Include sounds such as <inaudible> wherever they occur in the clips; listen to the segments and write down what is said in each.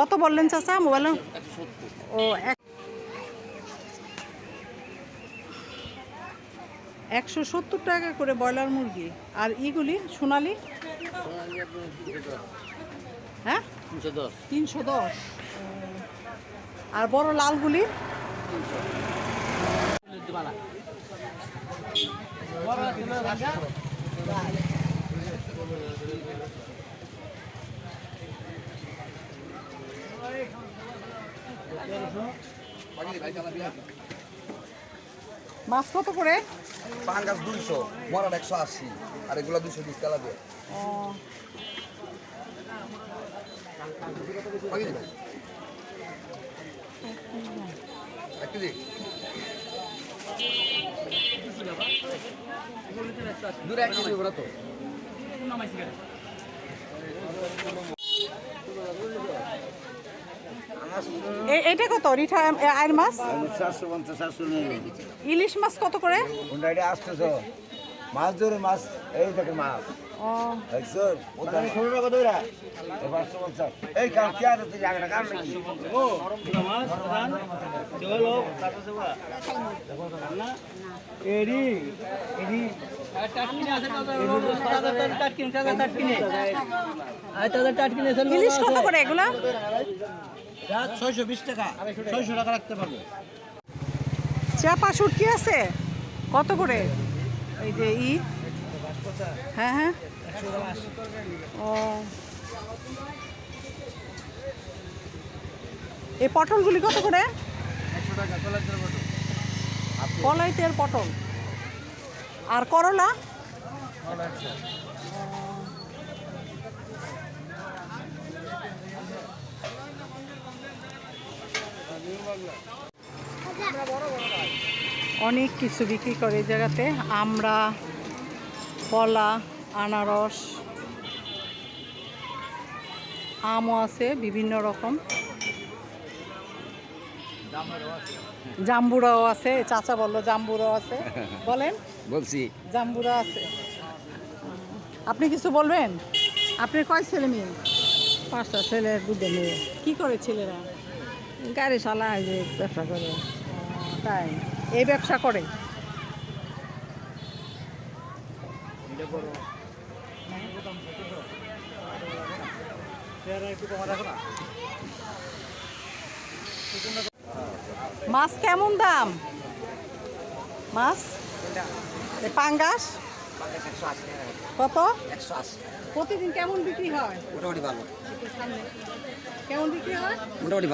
কত বললেন চাচা? মোবাইল ও একশো সত্তর টাকা করে ব্রয়লার মুরগি। আর ইগুলি সোনালি? হ্যাঁ? তিনশো দশ। আর বড় লালগুলি? মাছ কত করে? পাঙ্গাস দুইশো মরার একশো আশি আর এগুলো দুশো বিশ দিয়ে। এক কেজি? দূরে এক কেজি ওরা তো। এটা কত? রিঠা আয়ের মাছ? ইলিশ মাছ কত করে? মাছ ধরে মাছ এই দেখে মাছ। ইলিশ কত করে এগুলা? ছয়শো বিশ টাকা। আছে? কত করে? এই যে ই। হ্যাঁ হ্যাঁ। ও। এই পটলগুলি কত করে? কলাইতের পটল। আর করলা? অনেক কিছু বিক্রি করে এই জায়গাতে। আমরা কলা আনারস আমও আছে বিভিন্ন রকম। জাম্বুরাও আছে চাচা বলল জাম্বুরাও আছে। <laughs> বলেন। বলছি। জাম্বুরা আছে। আপনি কিছু বলবেন? আপনি কয় ছেলে মেয়ে? পাঁচটা ছেলে দুটো মেয়ে। কী করে ছেলেরা? গাড়ি চালায় যে ব্যবসা করে। তাই এই ব্যবসা করে। মাছ কেমন দাম? মাছ? পাঙ্গাস? কত? প্রতিদিন কেমন বিক্রি হয়? মোটামুটি ভালো। কেমন বিক্রি হয়? মোটামুটি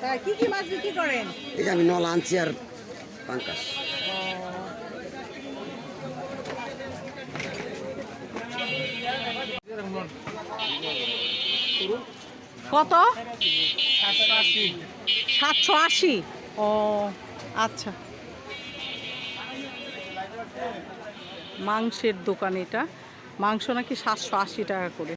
তাই কি কি মাছ বিক্রি করেন? এই যে আমি নল আনছি আর পাঙ্কাস কত? সাতশো আশি। ও আচ্ছা। মাংসের দোকান এটা। মাংস নাকি সাতশো আশি টাকা করে।